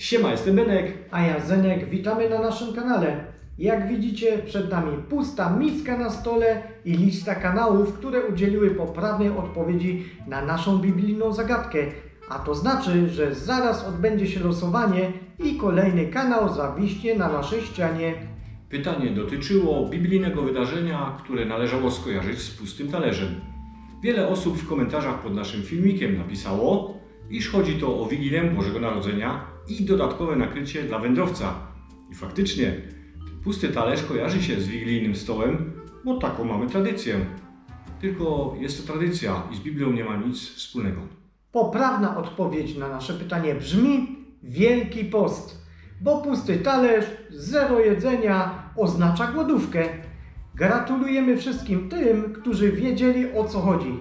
Siema, jestem Benek. A ja Zenek, witamy na naszym kanale. Jak widzicie, przed nami pusta miska na stole i lista kanałów, które udzieliły poprawnej odpowiedzi na naszą biblijną zagadkę. A to znaczy, że zaraz odbędzie się losowanie i kolejny kanał zawiśnie na naszej ścianie. Pytanie dotyczyło biblijnego wydarzenia, które należało skojarzyć z pustym talerzem. Wiele osób w komentarzach pod naszym filmikiem napisało, iż chodzi to o Wigilię Bożego Narodzenia i dodatkowe nakrycie dla wędrowca. I faktycznie, pusty talerz kojarzy się z wigilijnym stołem, bo taką mamy tradycję. Tylko jest to tradycja i z Biblią nie ma nic wspólnego. Poprawna odpowiedź na nasze pytanie brzmi Wielki Post, bo pusty talerz, zero jedzenia oznacza głodówkę. Gratulujemy wszystkim tym, którzy wiedzieli o co chodzi.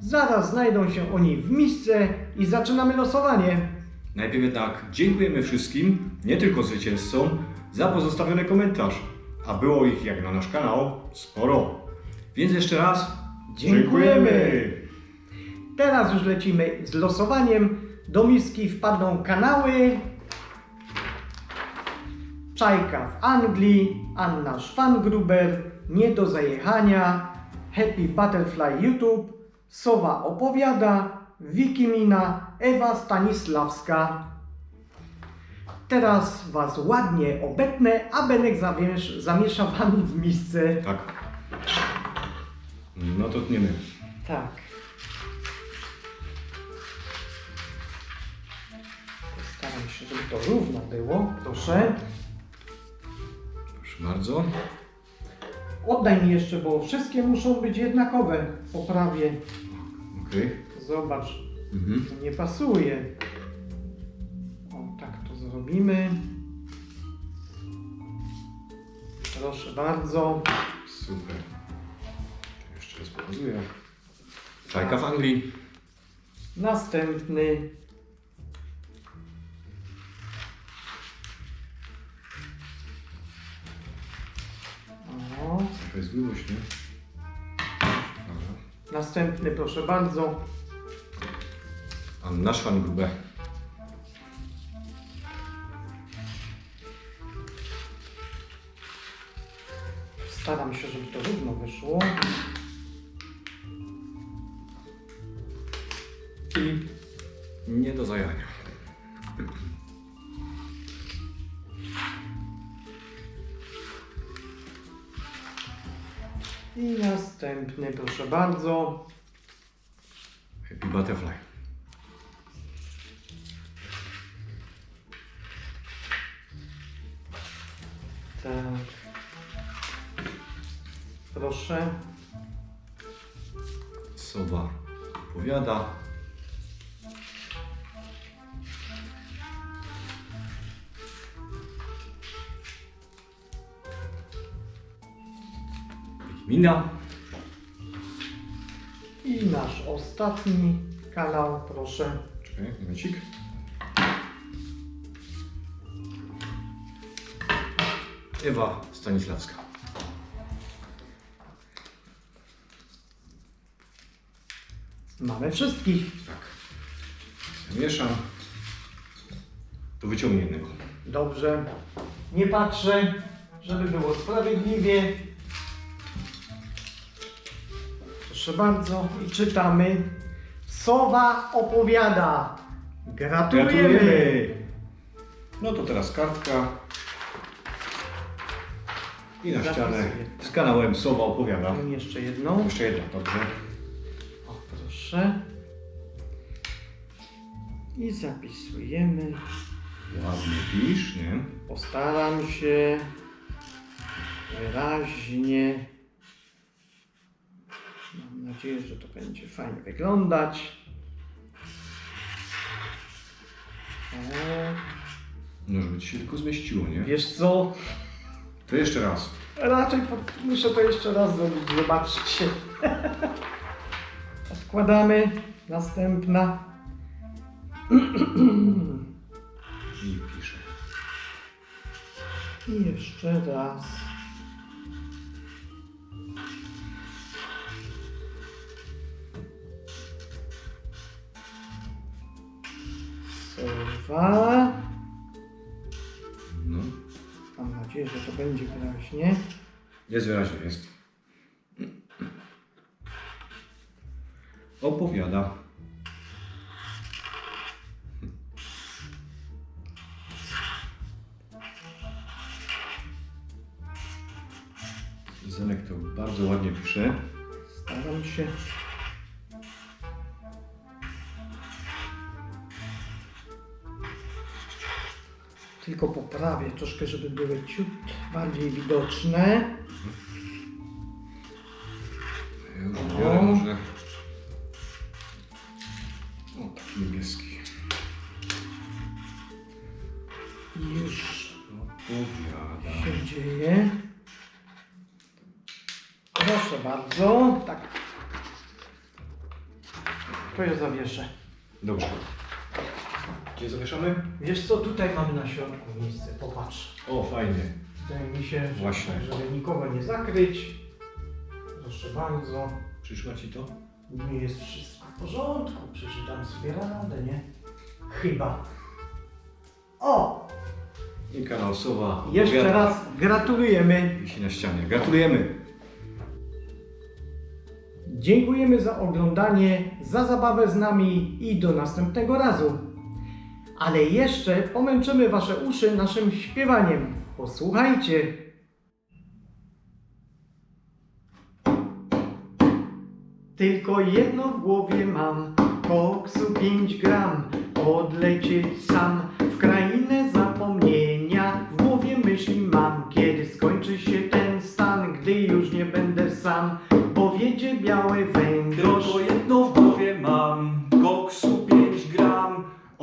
Zaraz znajdą się oni w misce i zaczynamy losowanie. Najpierw jednak dziękujemy wszystkim, nie tylko zwycięzcom, za pozostawiony komentarz. A było ich, jak na nasz kanał, sporo. Więc jeszcze raz Dziękujemy. Teraz już lecimy z losowaniem. Do miski wpadną kanały Czajka w Anglii, Anna Szwangruber, Nie do zajechania, Happy Butterfly YouTube, Sowa opowiada, Wikimina, Ewa Stanisławska. Teraz Was ładnie obetnę, a Benek zamiesz, zamiesza Wami w misce. Tak. No to tniemy. Tak. Staram się, żeby to równo było. Proszę. Proszę bardzo. Oddaj mi jeszcze, bo wszystkie muszą być jednakowe. Poprawię. Okej. Zobacz, Mhm. to nie pasuje. O, tak to zrobimy. Proszę bardzo. Super. Jeszcze raz pokazuję. Czajka w Anglii. Następny. O. Trochę jest grubość, nie? Dobra. Następny, proszę bardzo. Anna Szwangrube. Staram się, żeby to równo wyszło. I nie do zajania. I następny, proszę bardzo. Happy Butterfly. Tak. Proszę. Sowa opowiada. Mina. I nasz ostatni kanał, proszę. Czekaj, momencik. Ewa Stanisławska. Mamy wszystkich. Tak. Zamieszam. To wyciągnie jednego. Dobrze. Nie patrzę, żeby było sprawiedliwie. Proszę bardzo. I czytamy. Sowa opowiada. Gratulujemy. No to teraz kartka. I na ścianę z kanałem Sowa opowiada. Mam jeszcze jedną. Jeszcze jedna, dobrze. O, proszę. I zapisujemy. Ładnie pisz, nie? Postaram się wyraźnie. Mam nadzieję, że to będzie fajnie wyglądać. O, No, żeby ci się tylko zmieściło, nie? wiesz co? To jeszcze raz. Raczej po, muszę to jeszcze raz zrobić. Zobaczcie. Odkładamy. Następna. I piszę. I jeszcze raz. Sowa nadzieję, że to będzie wyraźnie. Jest wyraźnie, jest. Opowiada. Zenek to bardzo ładnie pisze. Staram się. Tylko poprawię troszkę, żeby były ciut bardziej widoczne. Ja już biorę może... O, taki niebieski. I już Opowiada. się dzieje. Proszę bardzo. Tak. To ja zawieszę. Dobrze. Gdzie zawieszamy? Wiesz co, tutaj mamy na środku miejsce. Popatrz. O, fajnie. Wydaje mi się, że Właśnie. żeby nikogo nie zakryć. Proszę bardzo. Przyszła ci to? Nie jest wszystko w porządku. Przeczytam sobie radę, nie? Chyba. O! I Sowa. Jeszcze raz gratulujemy. Wisi na ścianie. Gratulujemy. Dziękujemy za oglądanie, za zabawę z nami i do następnego razu. Ale jeszcze pomęczymy Wasze uszy naszym śpiewaniem. Posłuchajcie. Tylko jedno w głowie mam, koksu 5 gram, odlecieć sam w krainę zapomnienia. W głowie myśli mam, kiedy skończy się ten stan, gdy już nie będę sam, bo wiedzie biały węgorz. Tylko jedno w głowie mam, koksu 5 gram,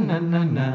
Na na na